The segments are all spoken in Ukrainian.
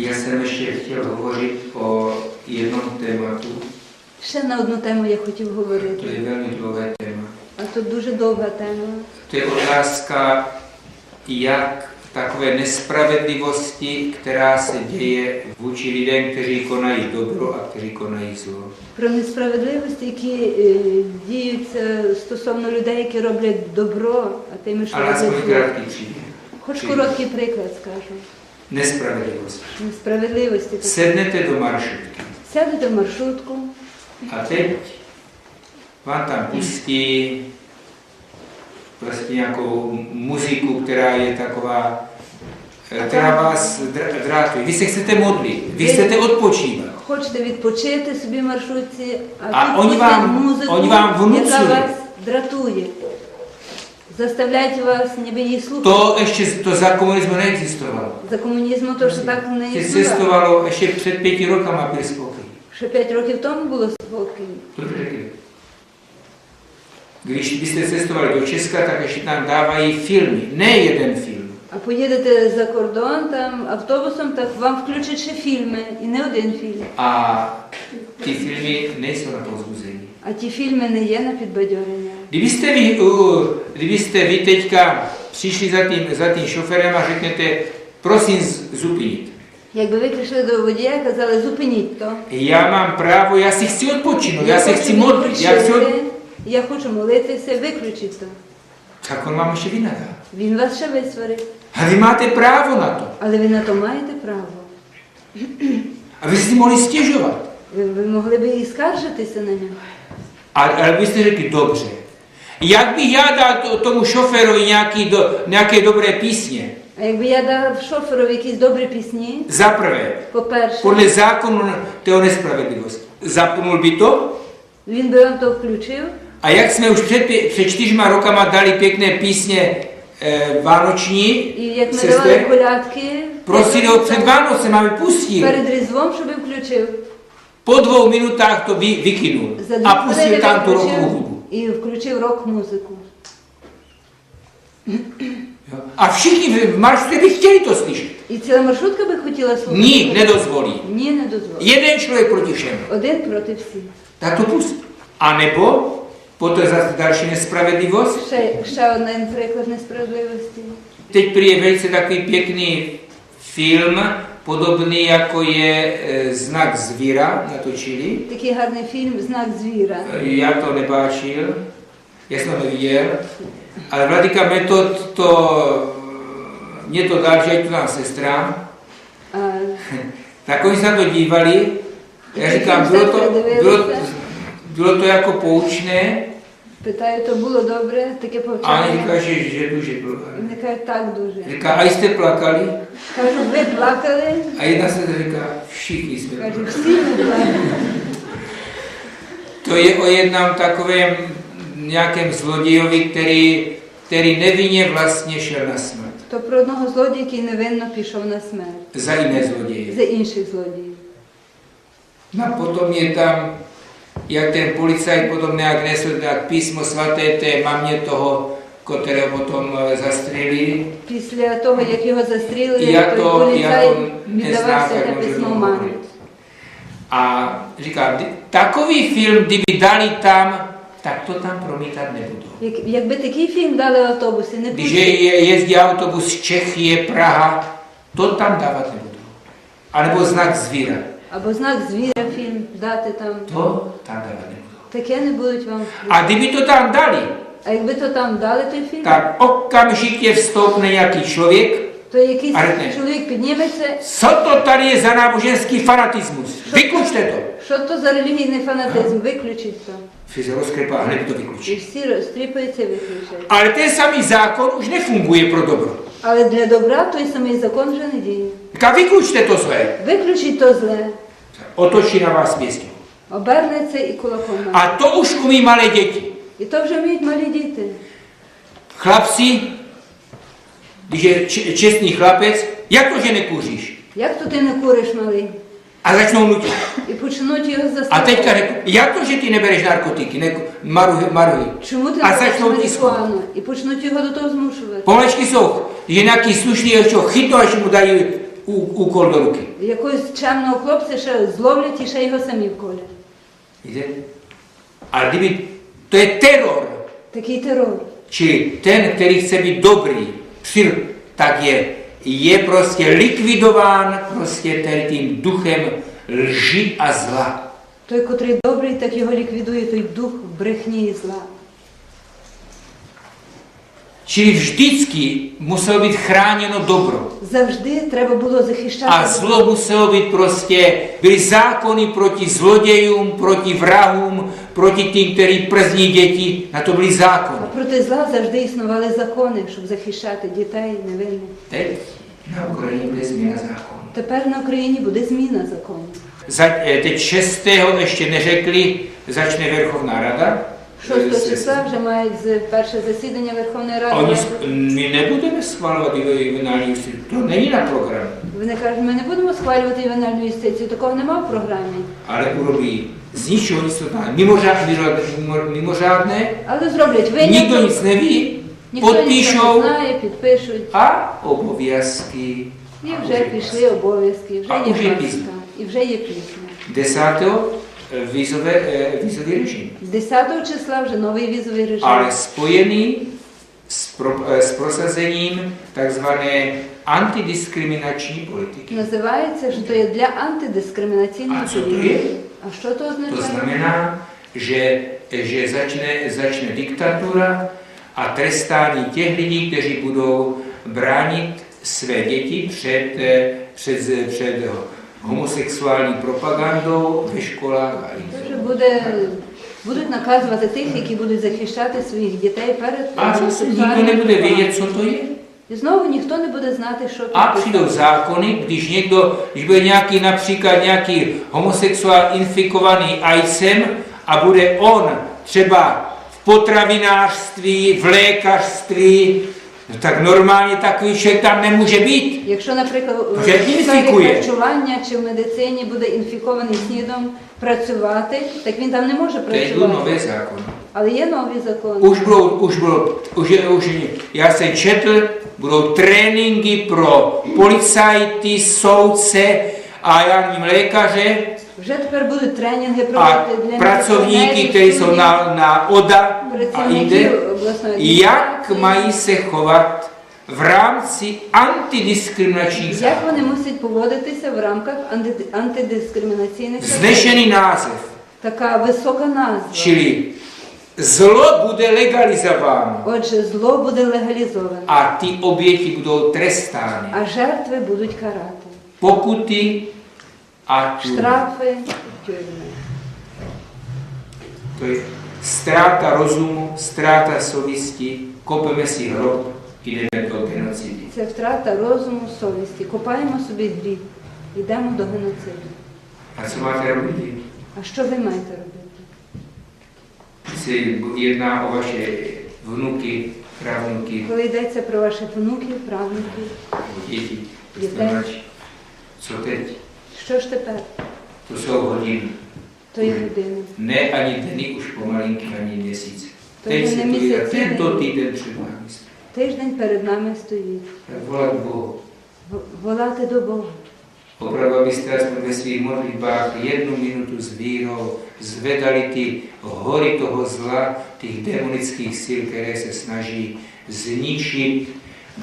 Já jsem ještě chtěl hovořit o jednom tématu, Ще на одну тему я хотів to говорити, je velmi dlouhé téma. а то дуже довга тема. To je otázka, jak takové nespravedlivosti, která se děje vůči lidem, kteří konají dobro a kteří konají zlo. Про несправедливості, які е, діються стосовно людей, які роблять добро, а тими, що Ale aspoň роблять зло. krátký příběh. Хоч короткий приклад скажу. Несправедливості. такі. Sednete do maršrutky Сядете в маршрутку, a teď vám tam pustí prostě nějakou muziku, která je taková, eh, která vás dr- drátuje. Vy se chcete modlit, vy chcete odpočívat. хочете відпочити собі в маршрутці, а, А вони вам- музику, вони вам яка вас дратує. Заставляють вас ніби її слухати. To ještě to za komunismu neexistovalo. За комунізму то що так не існувало. Existovalo ještě před pěti rokama byl spokoj. Ще п'ять років тому було спокій. To řekli. Když byste cestovali do Česka, tak ještě tam dávají filmy. Ne jeden film. А поїдете за кордон там автобусом, так вам включать ще фільми, і не один фільм. A ty filmy nejsou na povzbuzení. А ті фільми не є на підбадьорення. Kdybyste vy, uh, kdybyste vy teďka přišli za tím, za tím šoferem a řeknete, prosím zupinit. Якби ви прийшли до водія і казали, зупиніть то. Já mám právo, já si chci odpočinout, já se хочу chci modlit, já chci od... відпочити, я хочу молитися, виключіть то. Tak on vám ještě vynadá. Він вас ще висварить. A vy máte právo na to. Але ви на то маєте право. A vy si mohli stěžovat. Ви, ви могли би і скаржитися на нього. Ale, ale vy jste řekli, dobře. Jak bych já dal tomu šoférovi nějaký do, nějaké dobré písně? A jak by já dal šoférovi jakýsi dobré písně? Za prvé, po podle zákonu té nespravedlivosti. Zapnul by to? Vin by on to vključil? A jak jsme už před, před čtyřma rokama dali pěkné písně e, vánoční, I jak jsme dali koládky, Prosím ho před Vánocem, aby pustil. Před Rizvom, aby vključil. Po dvou minutách to vy, vykynul a pustil tam tu roku і включив рок-музику. Všichni v v maršrutě by chtěli to slyšet. І ціла маршрутка би хотіла слухати. Ні, nedozvolí. Ні, не дозволить. Jeden člověk proti všem. Один проти всіх. To pust. A nebo, potom zase další nespravedlivost, Ще, ще один приклад несправедливості. teď velice takový pěkný film, podobný jako je e, znak zvíra, natočili. Taký harný film Znak zvíra. E, já to nebáčil, já jsem to neviděl. ale Vladika Metod to, mě to dal, že je tu nám sestra. A... tak oni se na to dívali, já říkám, bylo to, bylo, bylo to jako poučné, питаю, то було добре, таке повчання. říkají, že, že duže bylo. І Вони кажуть, так дуже. Říká, a jste plakali? Кажу, ви плакали? A jedna se říká, všichni jsme Кажу, всі ми плакали. To je o jednom takovém nějakém zlodějovi, který, který nevinně vlastně šel na smrt. То про одного злодія, який невинно пішов на смерть. Za jiné zloděje. За інших злодіїв. A potom je tam, jak ten policajt potom nějak nesl tak písmo svaté té mamě toho, kterého potom eh, zastřelili. Після того, як його застрілили, Я той то- поліцай я то не віддавав знав, святе як письмо можна мамі. говорити. A říká, "Kdy- takový film, kdyby dali tam, tak to tam promítat nebudou. Як, якби такий фільм дали в автобусі, не Když пустили. je, je, jezdí autobus Čechy, Praha, to tam dávat nebudou. A nebo znak zvíra, Або знак звіра фільм дати там. to tam dávat nebudou. Таке не будуть вам. A kdyby to tam dali, А якби то там дали той фільм, Так, tak okamžitě vstoupne nějaký člověk, то якийсь Але чоловік підніметься. co to tady je za náboženský fanatismus? Vykučte to! Що то за релігійний фанатизм? Виключіть то. Se rozkrepá a hned to І всі розтріпаються і виключають. Ale ten samý zákon už nefunguje pro dobro. Але для добра той самий закон вже не діє. Říká, vyklúčte to zlé. Виключіть то зле, Otočí na vás pěstí. обернеться і кулаком на. A to už umí malé děti. І то вже вміють малі діти. Chlapci, když je č- čestný chlapec, jak to, že nekouříš? Як то ти не куриш малий? A začnou nutit. І почнуть його A заставляти. teďka řeknu, jak to, že ty nebereš narkotiky, ne, maruhy, maruhy. Чому ти А не береш? І почнуть його до того змушувати. Jsou, že nějaký slušný ještě ho chytnou, až mu u, úkol do ruky. Якогось чемного хлопця ще зловлять і ще його самі вколять. Ale kdyby, to je teror, Такий терор. Čili ten, který chce dobrý, při, tak je, je prostě likvidován prostě tady tím duchem lži a zla. Той, котрий добрий, так його ліквідує той дух брехні і зла. Čili vždycky muselo být chráněno dobro. Завжди треба було захищати. A zlo muselo být prostě, byly zákony proti zlodějům, proti vrahům, proti tím, kteří przní děti, na to byly А zákony. проти зла завжди існували закони, щоб захищати дітей невинних. Teď na Ukrajině bude změna zákonu. Тепер на Україні буде зміна закону. Za, eh, teď 6. ještě neřekli, začne Verchovná rada. 6 числа вже мають перше засідання Верховної Ради. Oni, sk- my nebudeme schvalovat juvenální justici, to není na programu, Вони кажуть, ми не будемо схвалювати ювенальну юстицію, такого нема в програмі. z ničeho nic to znamená. Mimořádné, mimo- mimořádné, Але зроблять nikdo виняток, nic neví, ніхто нічого не знає, підпишуть. a обов'язky. І вже пішли обов'язки, вже А є паска, пізно. і вже є пісня. 10. Vízové, eh, vízový režim, З 10 числа вже новий візовий режим. ale spojený s, pro, eh, s prosazením takzvané antidiskriminační politiky. Називається, що то є для антидискримінаційної А що то політики. є? А що то To означає? znamená, že, že začne, začne diktatura a trestání těch lidí, kteří budou bránit své děti před, eh, před, před homosexuální propagandou ve školách a Це jinde. вже буде, будуть наказувати тих, які будуть захищати своїх дітей перед A zase nikdo сексуальним nebude пропагандою. vědět, co to je. І знову ніхто не буде знати, що A тут přijdou писати. zákony, když někdo, když bude nějaký například nějaký homosexuál infikovaný AIDSem a bude on třeba v potravinářství, v lékařství, no tak normálně takový člověk tam nemůže být. Якщо, наприклад, сфері інфікує. харчування чи в медицині буде інфікований снідом працювати, так він там не може je jdou nové працювати. zákony. Але є нові закони. Už budou, už budou, už, je- už, já jsem četl, budou tréninky pro policajty, soudce a já nevím, lékaře, Вже тепер будуть тренінги a проводити для pracovníky, міліціонерів, kteří jsou суддів, na, na ODA a працівників jinde, обласної jak адміністрації. Mají se chovat v rámci antidiskriminačních Як вони мусять поводитися в рамках анти- антидискримінаційних? Vznešený název, Така висока назва. čili zlo bude legalizováno Отже, зло буде легалізоване, a ty oběti budou trestány. а жертви будуть карати. Pokuty a tюрmy. Штрафи, тюрми. To je ztráta rozumu, ztráta sovisti, kopeme si hrob, jdeme do genocidy. Це втрата розуму, совісті. Копаємо собі гріх, йдемо до геноциду. A co máte robiť? А що ви маєте робити? Se jedná o vaše vnuky, pravnuky, Коли йдеться про ваших внуків, правнуків, mladší. Co teď? що ж тепер? То є години. Ne ani dny, už pomalinky ani měsíce. Tento ne? týden před námi. Тиждень перед нами стоїть. Tak volat Волати до Бога. Opravdu, abyste aspoň ve svých modlitbách jednu minutu s vírou zvedali ty hory toho zla, těch demonických sil, které se snaží zničit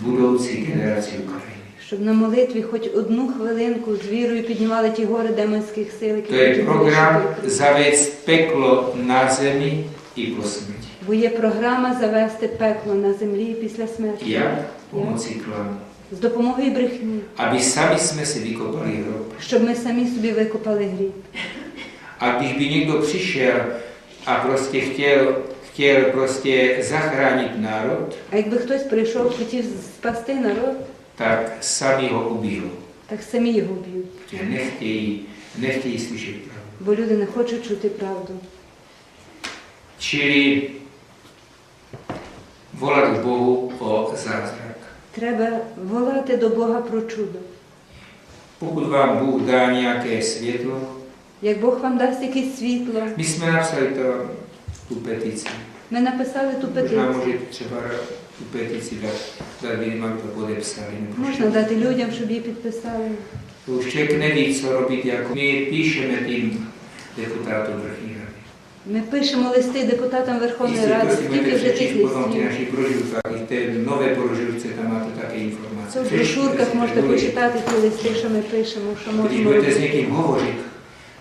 budoucí generaci Ukrajiny. Щоб на молитві хоч одну хвилинку з вірою піднімали ті гори демонських сил, які To je хочуть program знищити Україну. zavést i po smrti. Бо є програма завести пекло на землі після смерті. Jak? Pomocí klamu. З допомогою брехні, Aby sami jsme si vykopali hrob. щоб ми самі собі викопали гріх. A když by někdo přišel a prostě chtěl, chtěl prostě zachránit národ, А якби хтось прийшов, хотів спасти народ, tak sami ho ubijou. так самі його б'ють. Nechtějí, nechtějí slyšet pravdu. Бо люди не хочуть чути правду. Čili volat k Bohu o zázrak. Треба волати до Бога про чудо. Pokud vám Bůh dá nějaké světlo, Як Бог вам дасть якесь світло, my jsme napsali to, tu petici. ми написали ту Možná петицію. můžete třeba tu petici dát, dát lidem, aby to podepsali. Можна дати людям, щоб її підписали. Už člověk neví, co robit, jako my píšeme tím deputátům vrchní rady. Ми пишемо листи депутатам Верховної Ради, скільки вже ty листів. Це в брошурках можете почитати ті листи, що ми пишемо, що можемо робити.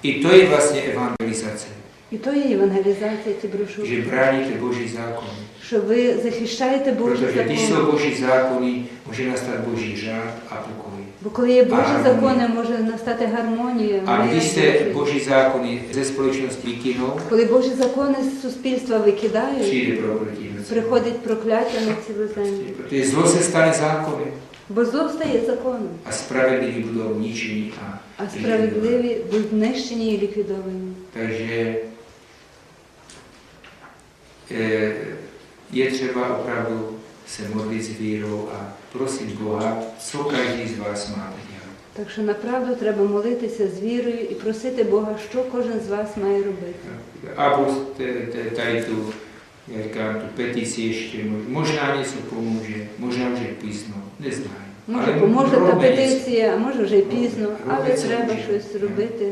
i to je vlastně evangelizace, І то є євангелізація, ці брошурки. bráníte Boží zákon. Що ви захищаєте Божі Protože když закони. jsou Boží zákony, může nastat Boží řád a pokoj. Бо коли є Божі закони, може настати гармонія. Se Божий. Boží zákony ze společnosti vykynou, Коли Божі закони з суспільства викидають, приходить прокляття на цілу землю. Protože zlo se stane zákonem Бо зло стає законом, a spravedliví budou ničení a а справедливі будуть знищені і ліквідовані. Eh, je třeba opravdu se modlit s vírou a prosit Boha, co každý z vás máte dělat. Що направду треба молитися з вірою і просити Бога, що кожен з вас має робити. Te- tady tu, já říkám, tu petici ještě, možná něco pomůže, možná už je písno, neznám. Може, поможе та петиція, а може вже й пізно, але треба щось робити.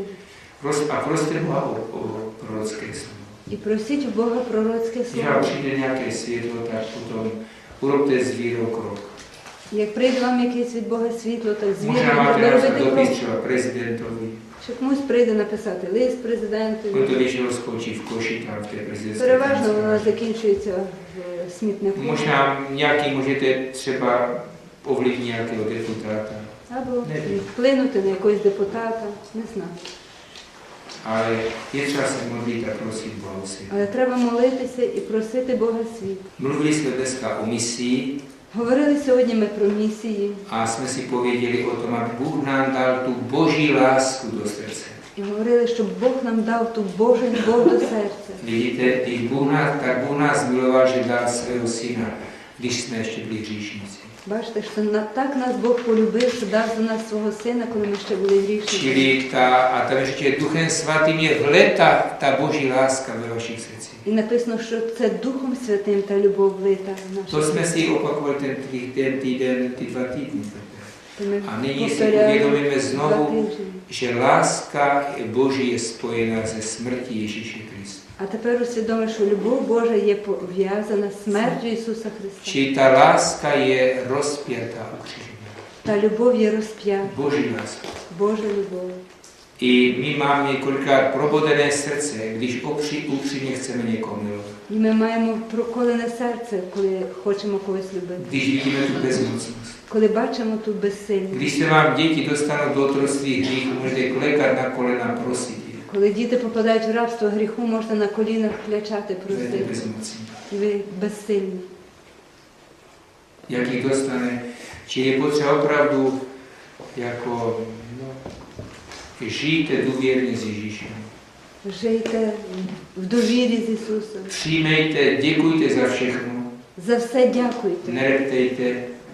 Boha o, o prorocké slovo. І просіть у Бога пророцьке слово. nějaké světlo, tak potom urobte s vírou krok. Як прийде вам якесь від Бога світло, так з вірою треба робити dopis крок. třeba Що комусь прийде написати лист президентові. té Переважно вона закінчується в смітнику. Možná nějaký můžete třeba ovlivnit nějakého deputáta, Або Не. вплинути на якогось депутата, не знаю. Ale je třeba se modlit a prosit Boha svět. Але треба молитися і просити Бога світ. Mluvili jsme dneska o misii Говорили сьогодні ми про місії a jsme si pověděli o tom, aby Bůh nám dal tu boží lásku do srdce. і говорили, щоб Бог нам дав ту Божу любов до серця. Vidíte, když Bůh nás, tak Bůh nás miloval, že dal svého syna, když jsme ještě byli hříšníci. Бачите, що так нас Бог полюбив, що дав за нас свого сина, коли ми ще були грішні. Čili ta, a tam ještě Duchem Svatým je vleta ta boží láska ve vašich srdcích. І написано, що це Духом Святим та любов влита в наше jsme серце. si opakovali ten, tý- ten týden, ty dva týdny. То ми A nyní si uvědomíme znovu, že láska Boží je spojena ze smrti Ježíše Krista. А тепер усвідомив, що любов Божа є пов'язана з смертю Ісуса Христа. Čili ta láska je rozpětá ukřižena. Та любов є розп'ята, Boží láska. Божа любов. I my máme několikrát probodené srdce, když opři, upřímně chceme někoho milovat. І ми маємо проколене серце, коли хочемо когось любити. Když vidíme tu bezmocnost. Коли бачимо ту безсильність. Když se vám děti dostanou do otroctví hříchu, můžete klekat na kolena prosit je. Коли діти попадають в рабство гріху, можна на колінах клячати, просити. ви безсильні. Jak jich dostane. Čili je potřeba opravdu jako, no, žijte důvěrně s Ježíšem. Жийте в довірі з Ісусом. Přijmejte, děkujte za všechno, За все дякуйте.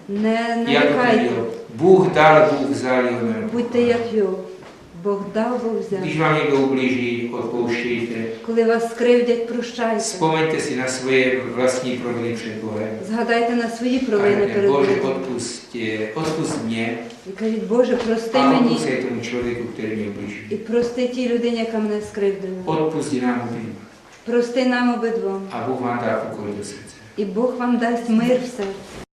Не jak нарікайте. Job. Bůh dal, Bůh vzal, jeho jméno. Будьте як Йов. Бог дав, Бог взяв. Když vám někdo ublíží, odpouštějte. Коли вас скривдять, прощайте. Vzpomeňte si na svoje vlastní proviny před Bohem. Згадайте на свої A провини перед Богом. odpustě, odpust mě І кажіть, Боже, прости a мені odpustě tomu člověku, který mě ublíží. і прости тій людині, яка мене скривдила. Odpustí nám oběma. Прости нам обидвом. A Bůh vám dá pokoj do srdce. І Бог вам дасть мир в серці.